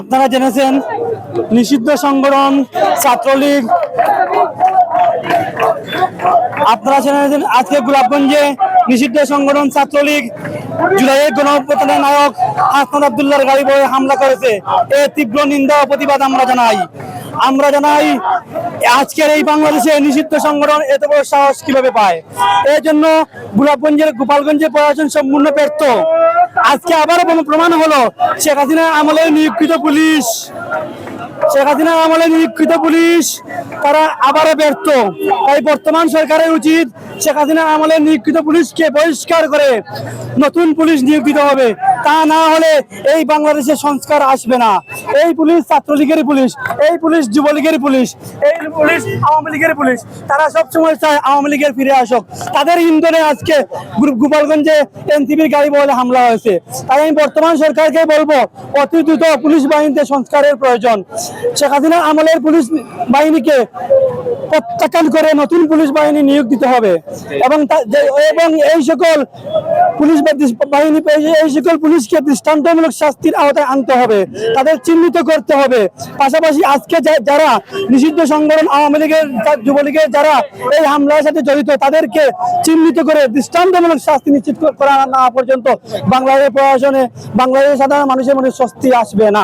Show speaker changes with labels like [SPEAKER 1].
[SPEAKER 1] আপনারা জেনেছেন নিষিদ্ধ সংগঠন ছাত্রলীগ। আপনারা জেনেছেন আজকে গোলাপগঞ্জে নিষিদ্ধ সংগঠন ছাত্রলীগ জুলাইয়ের গণপ্রতনের নায়ক হাসনাদ আবদুল্লাহর গাড়ি বয়ে হামলা করেছে। এ তীব্র নিন্দা ও প্রতিবাদ আমরা জানাই। আমরা জানাই, আজকের এই বাংলাদেশে নিষিদ্ধ সংগঠন এত বড় সাহস কীভাবে পায়? এই জন্য গোলাপগঞ্জের, গোপালগঞ্জের প্রশাসন সম্পূর্ণ ব্যর্থ। আজকে আবারও প্রম- প্রমাণ হলো, শেখ হাসিনা আমলে নিয়োগকৃত পুলিশ। শেখ হাসিনা আমলে নিয়োগকৃত পুলিশ, তারা আবারও ব্যর্থ। তাই বর্তমান সরকারের উচিত শেখ হাসিনার আমলে নিয়োগকৃত পুলিশকে বহিষ্কার করে নতুন পুলিশ নিয়োগ দিতে হবে। তা না হলে এই বাংলাদেশে সংস্কার আসবে না। এই পুলিশ ছাত্রলীগের পুলিশ, এই পুলিশ যুবলীগের পুলিশ, এই পুলিশ আওয়ামী লীগের পুলিশ, তারা সবসময় চায় আওয়ামী লীগের ফিরে আসুক। তাদের ইন্ধনে আজকে গোপালগঞ্জে এনসিবির গাড়ি বলে হামলা হয়েছে। তাই আমি বর্তমান সরকারকে বলব, অতি দ্রুত পুলিশ বাহিনীতে সংস্কারের প্রয়োজন। শেখ হাসিনা আমলের পুলিশ বাহিনীকে প্রত্যাখ্যান করে নতুন পুলিশ বাহিনী নিয়োগ দিতে হবে। এবং এবং এই সকল পুলিশ বাহিনী এই সকল পুলিশকে দৃষ্টান্তমূলক শাস্তির আওতায় আনতে হবে। তাদের চিহ্নিত করতে হবে। পাশাপাশি আজকে যারা নিষিদ্ধ সংগঠন আওয়ামী লীগের যুবলীগের যারা এই হামলার সাথে জড়িত, তাদেরকে চিহ্নিত করে দৃষ্টান্তমূলক শাস্তি নিশ্চিত করা না পর্যন্ত বাংলাদেশ প্রশাসনে বাংলাদেশের সাধারণ মানুষের মধ্যে স্বস্তি আসবে না।